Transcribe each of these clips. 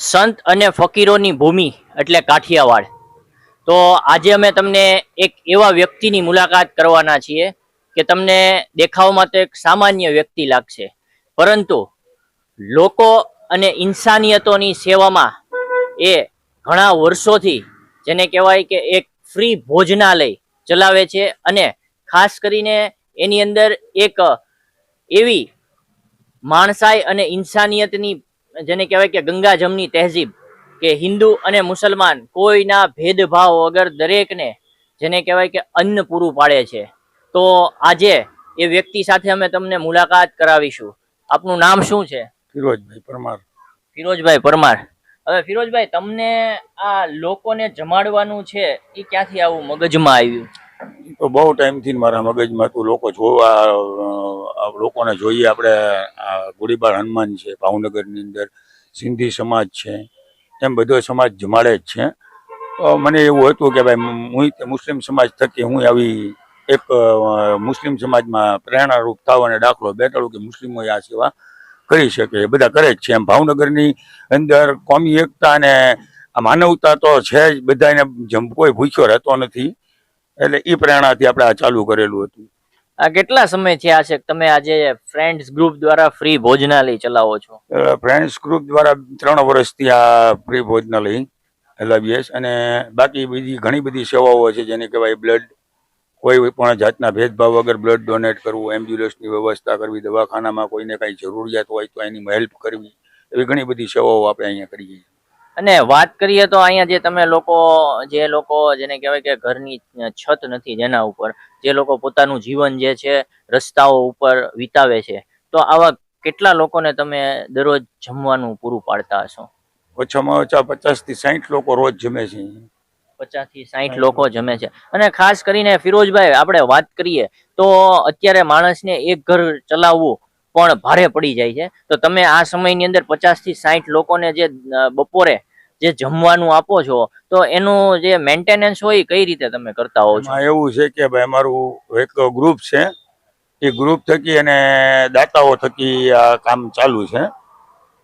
સંત અને ફકીરોની ભૂમિ, એટલે કાઠિયાવાડ. તો આજે અમે તમને એક એવા વ્યક્તિની મુલાકાત કરવાના છીએ કે તમને દેખાવમાં તો એક સામાન્ય વ્યક્તિ લાગશે. પરંતુ લોકો અને ઇન્સાનિયતોની સેવામાં એ ઘણા વર્ષોથી જેને કહેવાય કે એક ફ્રી ભોજનાલય ચલાવે છે અને ખાસ કરીને એની અંદર એક એવી માણસાઈ અને ઇન્સાનિયતની જેને કહેવાય કે ગંગા જમની તહેજીબ કે હિન્દુ અને મુસલમાન કોઈના ભેદભાવ વગર દરેકને જેને કહેવાય કે અન્ન પૂરું પાડે છે. તો આજે એ વ્યક્તિ સાથે અમે તમને મુલાકાત કરાવીશું. આપનું નામ શું છે? ફિરોજભાઈ પરમાર. ફિરોજભાઈ પરમાર. હવે ફિરોજભાઈ તમને આ લોકોને જમાડવાનું છે એ ક્યાંથી આવું મગજમાં આવ્યું? તો બહુ ટાઈમથી મારા મગજમાં હતું. લોકો જોવા લોકોને જોઈએ આપણે ગોળીબાર હનુમાન છે, ભાવનગરની અંદર સિંધી સમાજ છે, એમ બધો સમાજ જમાડે જ છે. મને એવું હતું કે ભાઈ હું મુસ્લિમ સમાજ થકી હું આવી એક મુસ્લિમ સમાજમાં પ્રેરણારૂપ થાવ અને દાખલો બેઠાડું કે મુસ્લિમો આ સેવા કરી શકે એ બધા કરે જ છે. એમ ભાવનગરની અંદર કોમી એકતા અને માનવતા તો છે જ બધાને કોઈ ભૂખ્યો રહેતો નથી, એટલે એ પ્રેરણાથી આપણે આ ચાલુ કરેલું હતું. આ કેટલા સમય થયા છે તમે આજે ફ્રેન્ડ્સ ગ્રુપ દ્વારા ફ્રી ભોજનાલય ચલાવો છો? ફ્રેન્ડ્સ ગ્રુપ દ્વારા ત્રણ વર્ષથી આ ફ્રી ભોજનાલય ચલાવીએ અને બાકી બીજી ઘણી બધી સેવાઓ છે જેને કહેવાય બ્લડ કોઈ પણ જાતના ભેદભાવ વગર બ્લડ ડોનેટ કરવું, એમ્બ્યુલન્સની વ્યવસ્થા કરવી, દવાખાનામાં કોઈને કાંઈ જરૂરિયાત હોય તો એની હેલ્પ કરવી, એવી ઘણી બધી સેવાઓ આપણે અહીંયા કરીએ છીએ. અને વાત કરીએ તો અહીંયા જે તમે લોકો જે લોકો જેને કહેવાય કે ઘરની છત નથી જેના ઉપર જે લોકો પોતાનું જીવન જે છે રસ્તાઓ ઉપર વિતાવે છે તો આવા કેટલા લોકોને તમે દરરોજ જમવાનું પૂરું પાડતા હશો? ઓછામાં ઓછા પચાસથી સાહીઠ લોકો રોજ જમે છે. પચાસથી સાહીઠ લોકો જમે છે. અને ખાસ કરીને ફિરોજભાઈ આપણે વાત કરીએ તો અત્યારે માણસને એક ઘર ચલાવવું પણ ભારે પડી જાય છે. તો તમે આ સમયની અંદર પચાસથી સાહીઠ લોકોને જે બપોરે જે જમવાનું આપો છો તો એનું જે મેન્ટેનન્સ હોય એ કઈ રીતે તમે કરતા હોવ છો? એવું છે કે ભાઈ અમારું એક ગ્રુપ છે એ ગ્રુપ થકી અને દાતાઓ થકી આ કામ ચાલુ છે.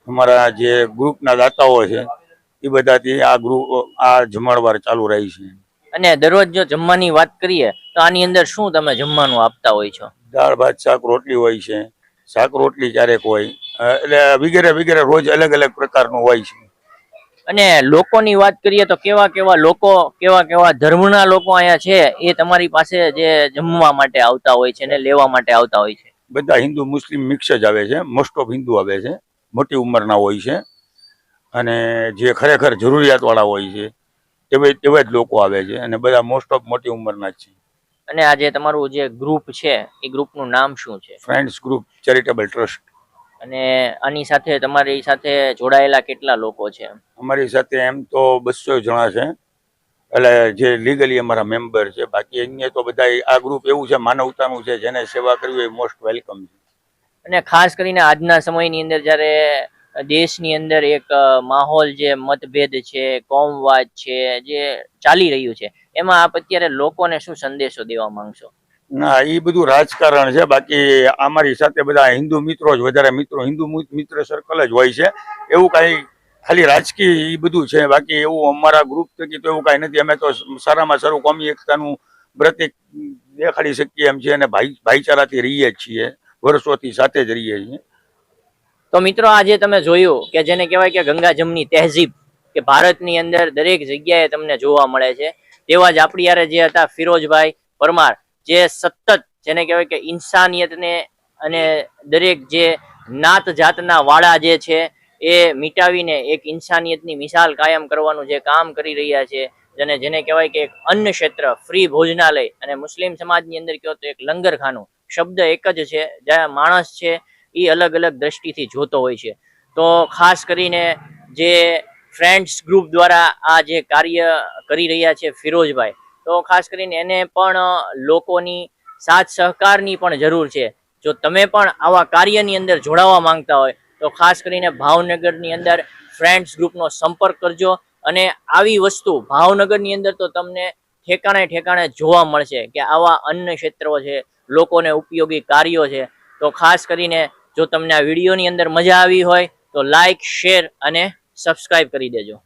અમારા જે ગ્રુપના દાતાઓ છે એ બધાથી આ ગ્રુપ આ જમાડવાર ચાલુ રહી છે. અને દરરોજ જો જમવાની વાત કરીએ તો આની અંદર શું તમે જમવાનું આપતા હોય છો? દાળ ભાત શાક રોટલી હોય છે. શાક રોટલી ક્યારેક હોય. એટલે વગેરે વગેરે રોજ અલગ અલગ પ્રકારનું હોય છે. અને લોકોની વાત કરીએ તો કેવા કેવા લોકો કેવા કેવા ધર્મના લોકો અહીંયા છે એ તમારી પાસે જે જમવા માટે આવતા હોય છે ને લેવા માટે આવતા હોય છે? બધા હિન્દુ મુસ્લિમ મિક્સ જ આવે છે. મોસ્ટ ઓફ હિન્દુ આવે છે. મોટી ઉંમરના હોય છે. અને જે ખરેખર જરૂરિયાતવાળા હોય છે એવા એવા જ લોકો આવે છે અને બધા મોસ્ટ ઓફ મોટી ઉંમરના જ છે. અને આજે તમારું જે ગ્રુપ છે એ ગ્રુપનું નામ શું છે? ફ્રેન્ડ્સ ગ્રુપ ચેરિટેબલ ટ્રસ્ટ અને આની સાથે તમારી સાથે જોડાયેલા કેટલા લોકો છે? અમારી સાથે એમ તો બસો જણા છે. એટલે જે લીગલી અમારા મેમ્બર છે બાકી અન્ય તો બધા આ ગ્રુપ એવું છે માનવતાનું છે જેને સેવા કરવી એ મોસ્ટ વેલકમ છે. અને ખાસ કરીને આજના સમયની અંદર જ્યારે દેશની અંદર એક માહોલ જે મતભેદ છે કોમવાદ છે જે ચાલી રહ્યું છે એમાં આપ અત્યારે લોકોને શું સંદેશો દેવા માંગશો? ના એ બધું રાજકારણ છે. બાકી અમારી સાથે બધા હિન્દુ મિત્રો જ, વધારે મિત્રો, હિન્દુ મિત્ર સર્કલ જ હોય છે. એવું કાંઈ ખાલી રાજકીય એ બધું છે. બાકી એવું અમારા ગ્રુપ થકી તો એવું કાંઈ નથી. અમે તો સારામાં સારું કોમી એકતાનું પ્રતિક દેખાડી શકીએ એમ છે અને ભાઈ, ભાઈચારાથી રહીએ છીએ. વર્ષોથી સાથે જ રહીએ છીએ. તો મિત્રો આજે તમે જોયું કે જેને કહેવાય કે ગંગા જમની તહેજીબ કે ભારતની અંદર દરેક જગ્યાએ તમને જોવા મળે છે. તેવા જ આપણી યારે જે હતા ફિરોજભાઈ પરમાર જે સતત જેને કહેવાય કે ઇન્સાનિયતને અને દરેક જે નાત જાતના વાળા જે છે, એ મિટાવીને એક ઇન્સાનિયતની મિસાલ કાયમ કરવાનું જે કામ કરી રહ્યા છે જેને જેને કહેવાય કે એક અન્ન ક્ષેત્ર, ફ્રી ભોજનાલય, અને મુસ્લિમ સમાજની અંદર કહો તો એક લંગરખાનું શબ્દ એક જ છે, જ્યાં માણસ છે, એ અલગ અલગ દ્રષ્ટિથી જોતો હોય છે. તો ખાસ કરીને જે ફ્રેન્ડ્સ ગ્રુપ દ્વારા આ જે કાર્ય કરી રહ્યા છે ફિરોજભાઈ તો ખાસ કરીને એને પણ લોકોની સાથ સહકારની પણ જરૂર છે. જો તમે પણ આવા કાર્યની અંદર જોડાવા માંગતા હોય, તો ખાસ કરીને ભાવનગરની અંદર ફ્રેન્ડ્સ ગ્રુપનો સંપર્ક કરજો અને આવી વસ્તુ ભાવનગરની અંદર તો તમને ઠેકાણે ઠેકાણે જોવા મળશે કે આવા અન્ય ક્ષેત્રો છે, લોકોને ઉપયોગી કાર્યો છે. તો ખાસ કરીને જો તમને આ વિડીયોની અંદર મજા આવી હોય, તો લાઇક શેર અને સબસ્ક્રાઈબ કરી દેજો.